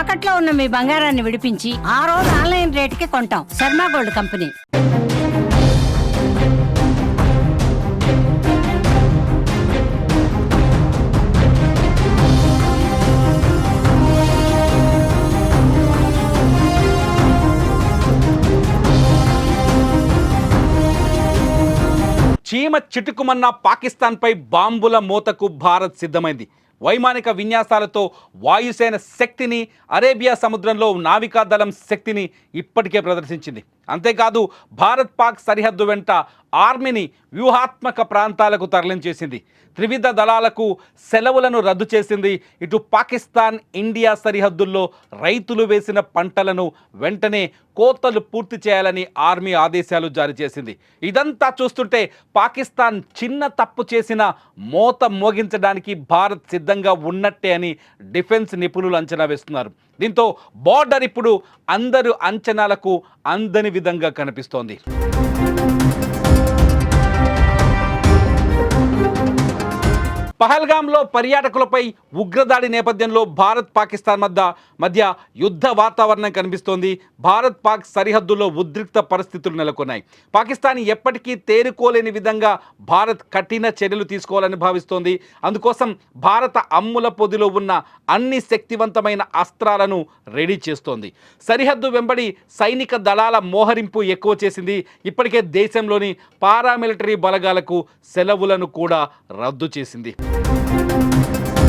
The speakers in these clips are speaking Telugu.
తాకట్లో ఉన్న మీ బంగారాన్ని విడిపించి ఆ రోజు ఆన్లైన్ రేటుకి కొంటాం. Sharma gold company. చీమ చిటుకుమన్న పాకిస్తాన్పై బాంబుల మూతకు భారత్ సిద్ధమైంది. వైమానిక విన్యాసాలతో వాయుసేన శక్తిని అరేబియా సముద్రంలో నావికా దళం శక్తిని ఇప్పటికే ప్రదర్శించింది. అంతేకాదు భారత్ పాక్ సరిహద్దు వెంట ఆర్మీని వ్యూహాత్మక ప్రాంతాలకు తరలించేసింది. త్రివిధ దళాలకు సెలవులను రద్దు చేసింది. ఇటు పాకిస్తాన్ ఇండియా సరిహద్దుల్లో రైతులు వేసిన పంటలను వెంటనే కోతలు పూర్తి చేయాలని ఆర్మీ ఆదేశాలు జారీ చేసింది. ఇదంతా చూస్తుంటే పాకిస్తాన్ చిన్న తప్పు చేసిన మోత మోగించడానికి భారత్ సిద్ధంగా ఉన్నట్టే అని డిఫెన్స్ నిపుణులు అంచనా వేస్తున్నారు. దీంతో బార్డర్ ఇప్పుడు అందరు అంచనాలకు అందని విధంగా కనిపిస్తోంది. పహల్గాంలో పర్యాటకులపై ఉగ్రదాడి నేపథ్యంలో భారత్ పాకిస్తాన్ మధ్య మధ్య యుద్ధ వాతావరణం కనిపిస్తోంది. భారత్ పాక్ సరిహద్దుల్లో ఉద్రిక్త పరిస్థితులు నెలకొన్నాయి. పాకిస్తాన్ ఎప్పటికీ తేరుకోలేని విధంగా భారత్ కఠిన చర్యలు తీసుకోవాలని భావిస్తోంది. అందుకోసం భారత అమ్ముల పొదిలో ఉన్న అన్ని శక్తివంతమైన అస్త్రాలను రెడీ చేస్తోంది. సరిహద్దు వెంబడి సైనిక దళాల మోహరింపు ఎక్కువ చేసింది. ఇప్పటికే దేశంలోని పారామిలిటరీ బలగాలకు సెలవులను కూడా రద్దు చేసింది. Música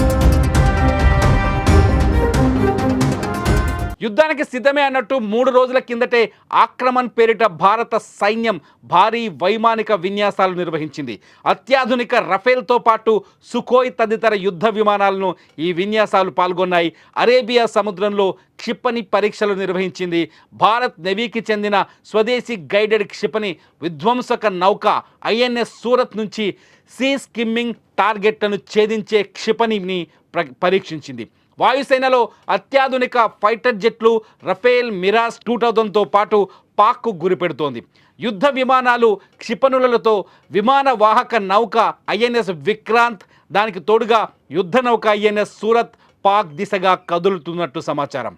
యుద్ధానికి సిద్ధమే అన్నట్టు మూడు రోజుల కిందటే ఆక్రమణ్ పేరిట భారత సైన్యం భారీ వైమానిక విన్యాసాలు నిర్వహించింది. అత్యాధునిక రఫేల్తో పాటు సుకోయ్ తదితర యుద్ధ విమానాలను ఈ విన్యాసాలు పాల్గొన్నాయి. అరేబియా సముద్రంలో క్షిపణి పరీక్షలు నిర్వహించింది. భారత్ నెవీకి చెందిన స్వదేశీ గైడెడ్ క్షిపణి విధ్వంసక నౌక ఐఎన్ఎస్ సూరత్ నుంచి సీ స్కిమ్మింగ్ టార్గెట్లను ఛేదించే క్షిపణిని ప్ర పరీక్షించింది. వాయుసేనలో అత్యాధునిక ఫైటర్ జెట్లు రఫేల్ మిరాస్ టూ థౌజండ్తో పాటు పాక్కు గురిపెడుతోంది. యుద్ధ విమానాలు క్షిపణులతో విమాన వాహక నౌక ఐఎన్ఎస్ విక్రాంత్ దానికి తోడుగా యుద్ధ నౌక ఐఎన్ఎస్ సూరత్ పాక్ దిశగా కదులుతున్నట్టు సమాచారం.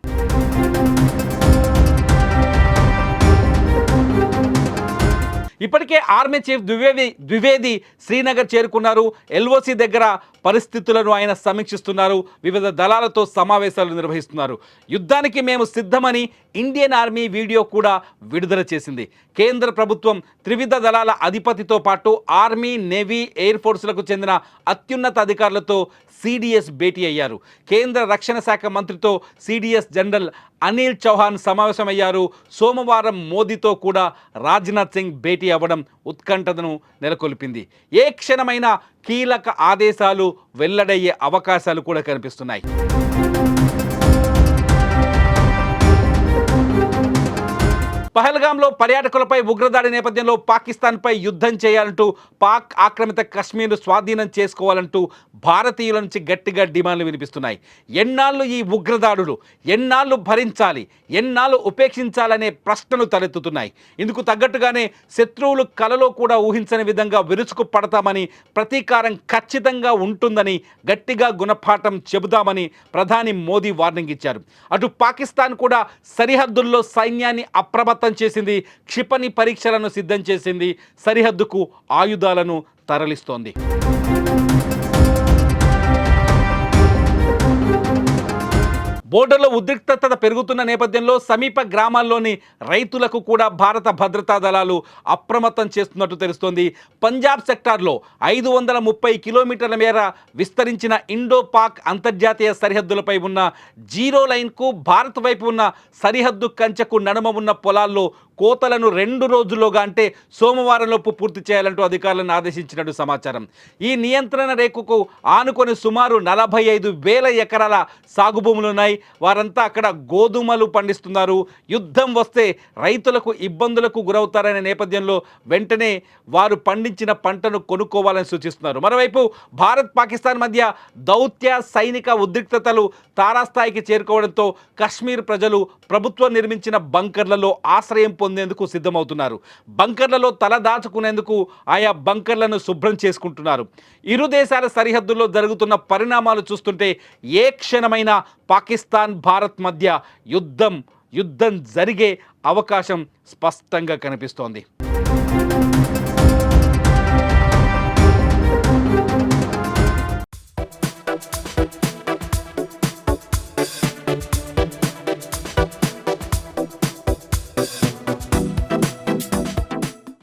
ఇప్పటికే ఆర్మీ చీఫ్ ద్వివేది ద్వివేది శ్రీనగర్ చేరుకున్నారు. ఎల్ఓసి దగ్గర పరిస్థితులను ఆయన సమీక్షిస్తున్నారు. వివిధ దళాలతో సమావేశాలు నిర్వహిస్తున్నారు. యుద్ధానికి మేము సిద్ధమని ఇండియన్ ఆర్మీ వీడియో కూడా విడుదల చేసింది. కేంద్ర ప్రభుత్వం త్రివిధ దళాల అధిపతితో పాటు ఆర్మీ నేవీ ఎయిర్ ఫోర్సులకు చెందిన అత్యున్నత అధికారులతో సిడిఎస్ భేటీ అయ్యారు. కేంద్ర రక్షణ శాఖ మంత్రితో సిడిఎస్ జనరల్ అనిల్ చౌహాన్ సమావేశమయ్యారు. సోమవారం మోదీతో కూడా రాజ్నాథ్ సింగ్ భేటీ అవ్వడం ఉత్కంఠతను నెలకొల్పింది. ఏ క్షణమైనా కీలక ఆదేశాలు వెల్లడయ్యే అవకాశాలు కూడా కనిపిస్తున్నాయి. పహల్గాంలో పర్యాటకులపై ఉగ్రదాడి నేపథ్యంలో పాకిస్తాన్పై యుద్ధం చేయాలంటూ పాక్ ఆక్రమిత కశ్మీర్ను స్వాధీనం చేసుకోవాలంటూ భారతీయుల నుంచి గట్టిగా డిమాండ్లు వినిపిస్తున్నాయి. ఎన్నాళ్ళు ఈ ఉగ్రదాడులు? ఎన్నాళ్ళు భరించాలి? ఎన్నాళ్ళు ఉపేక్షించాలనే ప్రశ్నలు తలెత్తుతున్నాయి. ఇందుకు తగ్గట్టుగానే శత్రువులు కలలో కూడా ఊహించని విధంగా విరుచుకు పడతామని ప్రతీకారం ఖచ్చితంగా ఉంటుందని గట్టిగా గుణపాఠం చెబుదామని ప్రధాని మోదీ వార్నింగ్ ఇచ్చారు. అటు పాకిస్తాన్ కూడా సరిహద్దుల్లో సైన్యాన్ని అప్రమత్తం చేసింది క్షిపణి పరీక్షలను సిద్ధం చేసింది సరిహద్దుకు ఆయుధాలను తరలిస్తోంది. బోర్డర్లో ఉద్రిక్తత పెరుగుతున్న నేపథ్యంలో సమీప గ్రామాల్లోని రైతులకు కూడా భారత భద్రతా దళాలు అప్రమత్తం చేస్తున్నట్టు తెలుస్తోంది. పంజాబ్ సెక్టార్లో ఐదు వందల ముప్పై కిలోమీటర్ల మేర విస్తరించిన ఇండో పాక్ అంతర్జాతీయ సరిహద్దులపై ఉన్న జీరో లైన్కు భారత్ వైపు ఉన్న సరిహద్దు కంచెకు నడుమ ఉన్న పొలాల్లో కోతలను రెండు రోజుల్లోగా అంటే సోమవారంలోపు పూర్తి చేయాలంటూ అధికారులను ఆదేశించినట్టు సమాచారం. ఈ నియంత్రణ రేఖకు ఆనుకొని సుమారు నలభై ఐదు వేల ఎకరాల సాగు భూములు ఉన్నాయి. వారంతా అక్కడ గోధుమలు పండిస్తున్నారు. యుద్ధం వస్తే రైతులకు ఇబ్బందులకు గురవుతారనే నేపథ్యంలో వెంటనే వారు పండించిన పంటను కొనుక్కోవాలని సూచిస్తున్నారు. మరోవైపు భారత్ పాకిస్తాన్ మధ్య దౌత్య సైనిక ఉద్రిక్తతలు తారాస్థాయికి చేరుకోవడంతో కశ్మీర్ ప్రజలు ప్రభుత్వం నిర్మించిన బంకర్లలో ఆశ్రయం పొందేందుకు సిద్ధమవుతున్నారు. బంకర్లలో తల దాచుకునేందుకు ఆయా బంకర్లను శుభ్రం చేసుకుంటున్నారు. ఇరు దేశాల సరిహద్దుల్లో జరుగుతున్న పరిణామాలు చూస్తుంటే ఏ క్షణమైన పాకిస్తాన్ భారత్ మధ్య యుద్ధం యుద్ధం జరిగే అవకాశం స్పష్టంగా కనిపిస్తోంది.